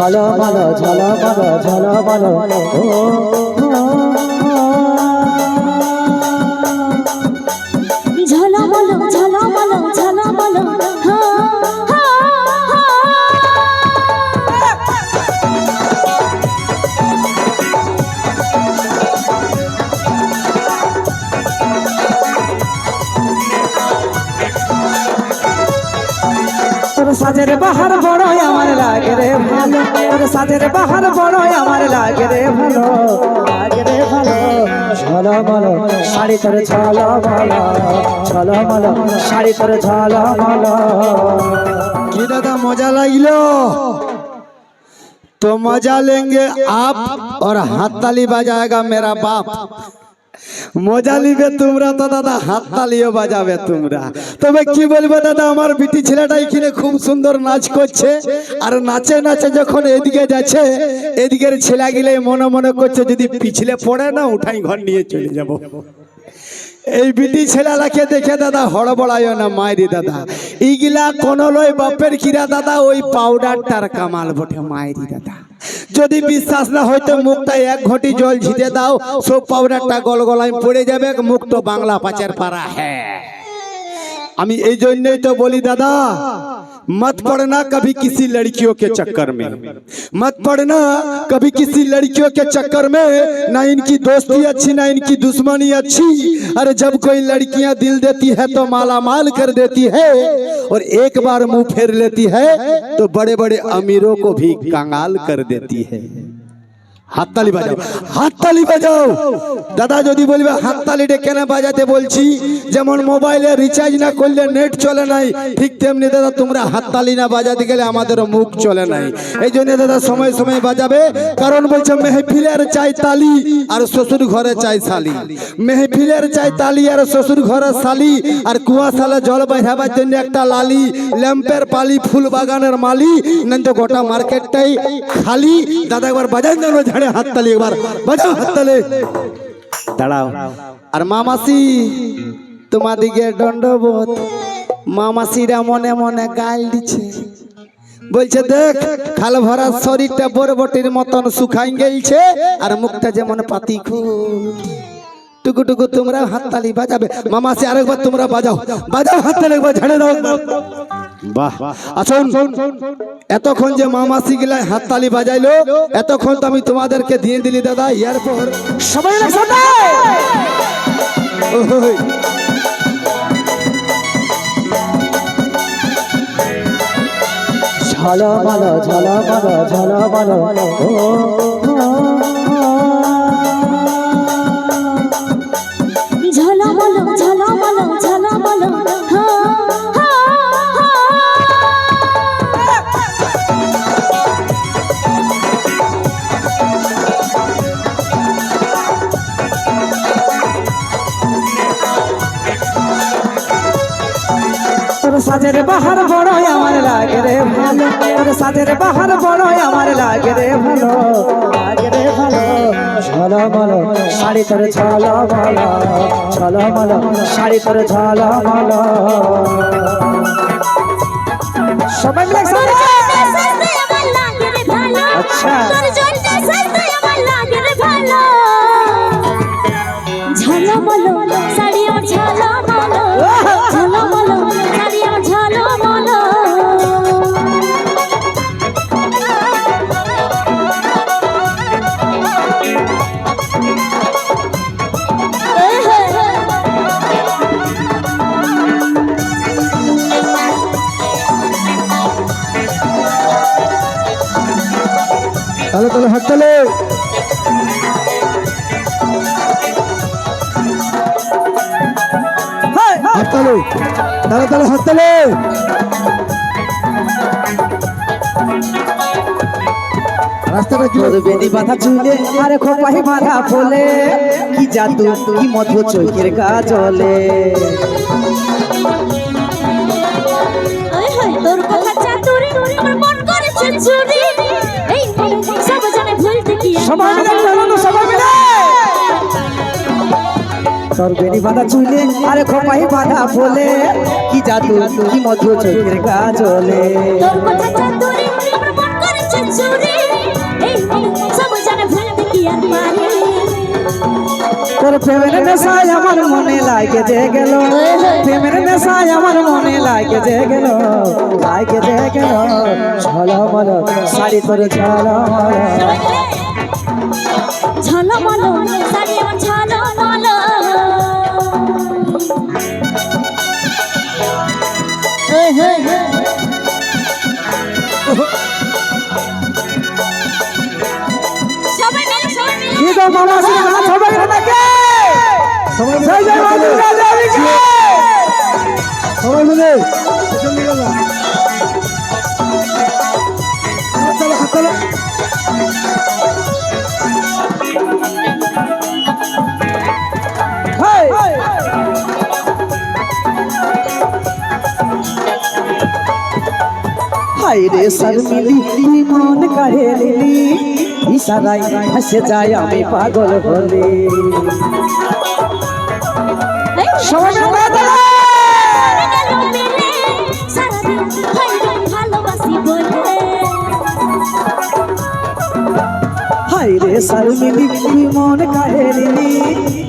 ঝলমল ঝলমল ঝলমল ঝলমল ঝলমল ঝলমল সাজের বাহার বড় আমার লাগে রে ভালো তোর সাজের বাহার বড় আমার লাগে রে ভালো লাগে রে ভালো ঝলমল শাড়ি তোর ঝলমল ঝলমল শাড়ি তোর ঝলমল কি दादा मजा লাগিলো तो मजा लेंगे आप और हाथ ताली बजाएगा मेरा बाप মজা নিবে তোমরা তো দাদা হাত তালিও বাজাবে তোমরা। তবে কি বলব দাদা আমার বিটি ছেলেটা এখানে খুব সুন্দর নাচ করছে। আর নাচে নাচে যখন এদিকে যাচ্ছে এদিকের ছেলেগুলো মনে মনে করছে যদি পিছলে পড়ে না উঠাই ঘর নিয়ে চলে যাব। এই বিটি ছেলেলাকে দেখে দাদা হড়বড়ায় না মায়েরি দাদা। এইগুলা কোন লয় বাপের কিরা দাদা ওই পাউডারটার কামাল বটে মায়েরি দাদা। যদি বিশ্বাস না হয়তো মুখটা এক ঘটি জল ছিটে দাও, সব পাউডারটা গলগলায় পড়ে যাবে মুক্ত বাংলা পাচার পাড়া হ্যাঁ। আমি এই জন্যই তো বলি, দাদা मत पड़ना कभी किसी लड़कियों के चक्कर में। मत पड़ना कभी किसी लड़कियों के चक्कर में, ना इनकी दोस्ती अच्छी, ना इनकी दुश्मनी अच्छी। अरे जब कोई लड़कियाँ दिल देती है तो माला माल कर देती है और एक बार मुँह फेर लेती है तो बड़े बड़े अमीरों को भी कंगाल कर देती है। হাততালি বাজাও। হাততালি বাজাও। দাদা, যদি বলবে হাততালিটা কেন বাজাতে বলছি, যেমন মোবাইলে রিচার্জ না করলে নেট চলে নাই, ঠিক তেমনি দাদা, তোমরা হাততালি না বাজাতে গেলে আমাদেরও মুখ চলে নাই। এই জন্য দাদা, সময় সময় বাজাবে। কারণ বলছে, মেহফিলের চাই তালি আর শ্বশুর ঘরে চাই শালি। মেহফিলের চাই তালি আর শ্বশুর ঘরে শালি। আর কুয়াশালে জল বাইরাবার জন্য একটা লালি, ল্যাম্পের পালি, ফুল বাগানের মালি নেন তো গোটা মার্কেটটাই খালি। দাদা, একবার বাজান যেন ঝাড়ে হাততালি একবার বাজাও হাততালি দাঁড়াও আর মামাসি তোমাদিকে দণ্ডবোধ মামাসিরা মনে মনে গাল দিচ্ছে বলছে দেখ খাল ভরা শরীরটা বরবটির মতন শুকাই গেলছে আর মুখটা যেমন পাতি টুকু টুকু তোমরা হাততালি বাজাবে মামা সে আরেকবার তোমরা বাজাও বাজাও হাততালি একবার ঝেড়ে দাও বাহ। আসুন এতক্ষণ যে মামাসি গিলা হাততালি বাজাইলো এতক্ষণ তো আমি তোমাদেরকে দিয়ে দিলি দাদা এরপর সবাই একসাথে ওই, ঝলমল ঝলমল ঝলমল ও। সাজের বাহার বড় আমার লাগে রে ভালো। তোর সাজের বাহার বড় আমার লাগে রে ভালো। লাগে রে ভালো। ঝলমল শাড়ি তোর ঝলমল ঝলমল শাড়ি তোর ঝলমল। সবাই মিলে আচ্ছা। হাততালি তাহলে হাততালি রাস্তাটা কি বেদি বাঁধা চুলে আরে খোপাই বাঁধা ফলে। কি জাদু কি মধু চোখের কাজলে। তোর কথা চাতুরি আমার মন করেছে চুরি। সবাই মিলে চলো সবাই মিলে। তোর বেনি বাঁধা চুলে আরে খোপাই বাঁধা ফলে কি জাদু কি মধু চোখের কাজলে তোর কথা চাতুরি মন করেছে করেছে চুরি। এই সব জানে ভুলতে কি আর পারি। তোর প্রেমের নেশায় আমার মনে লাগে যে গেল। প্রেমের নেশায় আমার মনে লাগে যে গেল। লাগে যে গেল। ঝলমল শাড়ি তোর ঝলমল। ঝলমলো শাড়ি আমার ঝলমলো। সবাই মিলে সবাই মিলে মামা শুনে নাচ হবে না নাকি জয় জয় মা দুর্গা দেবীকে সবাই মিলে হাই রে শর্মিলি মন কাহে লিলি। ইশারায় হাসে যায় আমি পাগল হলে। সবাই হাই রে শর্মিলি মন কাহে লিলি।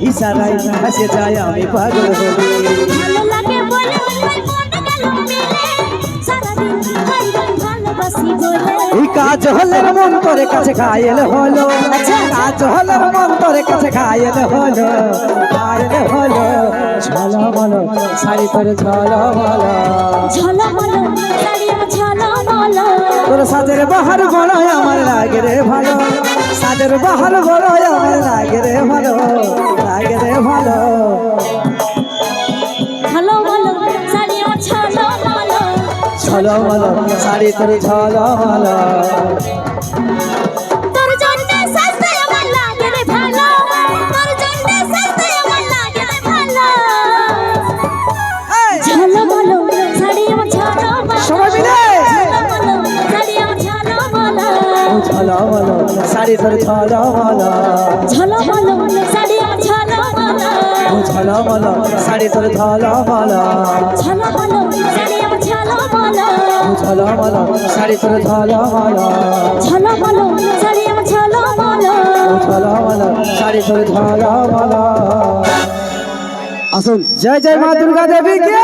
ইশারায় হাসে যায় আমি পাগল হলে। ভালো লাগে বলে এই কাজ হলে মন তোর কাছে ঘায়েল হলো। কাজ হলে মন তোর কাছে ঘায়েল হলো। ঘায়েল হলো। ঝলো বলো শাড়ি তোর ঝলো বলো শাড়ি আমার ঝলমলো। তোর সাজের বাহার বড় আমার লাগে রে ভালো সাজের বাহার বড় আমার লাগে রে ভালো লাগে রে ভালো ঝলমলো শাড়ি আমার ঝলমলো ঝলমলো। শাড়ি ঝলমলো তোর ঝলো বলো ঝলমলো শাড়ি ঝলমলো। ঝলো বলো শাড়ি তোর ঝলমলো। ঝলমলো ঝলমলো শাড়ি তোর ঝলমলো। ঝলমলো শাড়ি আমার ঝলমলো। ঝলমলো শাড়ি তোর ঝলমলো। আসুন। জয় জয় মা দুর্গা দেবী কে